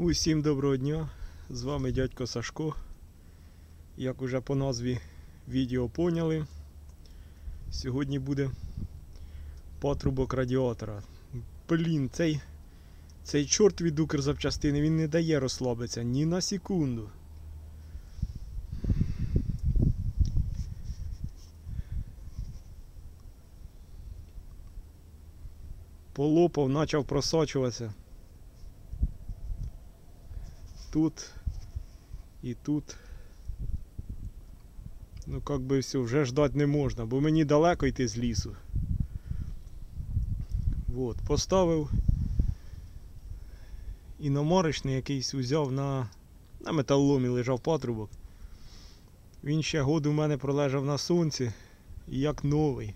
Усім доброго дня! З вами дядько Сашко. Як уже по назві відео поняли, сьогодні буде патрубок радіатора. Блін, цей, цей чорт від Укрзапчастини він не дає розслабитися ні на секунду. Полопав, почав просочуватися. Тут і тут. Ну, как би все, вже ждать не можна, бо мені далеко йти з лісу. Вот, поставив іномарочний якийсь узяв на, на металоломі лежав патрубок. Він ще год у мене пролежав на сонці і як новий.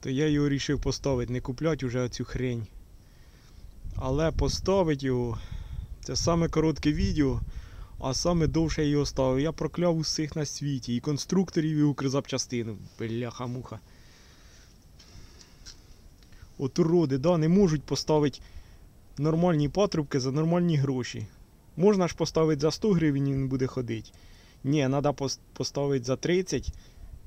То я його вирішив поставити, не купляти вже оцю хрень. Але поставити його це саме коротке відео, а саме довше я його ставив. Я прокляв усіх на світі, і конструкторів, і укрзапчастину. Бляха-муха. От уроди, да, не можуть поставити нормальні патрубки за нормальні гроші. Можна ж поставити за 100 гривень і він буде ходити. Ні, треба поставити за 30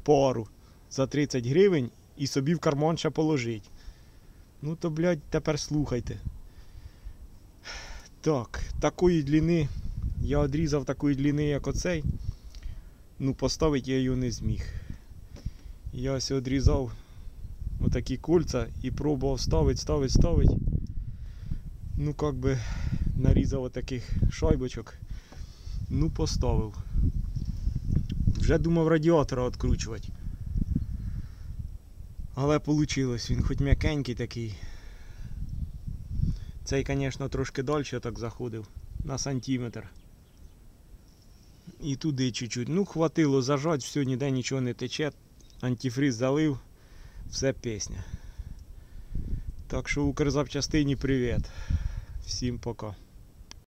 пару за 30 гривень і собі в карман ще положити. Ну то, блядь, тепер слухайте. Так, такої длини, я відрізав такої длини, як оцей. Ну, поставити я його не зміг. Я ось відрізав отакі кольця і пробував ставити, ставити, ставити. Ну, як би нарізав отаких шайбочок. Ну, поставив. Вже думав радіатора відкручувати. Але вийшло, він хоч м'якенький такий. Цей, звісно, трошки далі так заходив на сантиметр. І туди чуть-чуть. Ну, хватило зажать, все, ніде нічого не тече. Антифриз залив, все пісня. Так що Укрзапчастині привіт. Всім пока.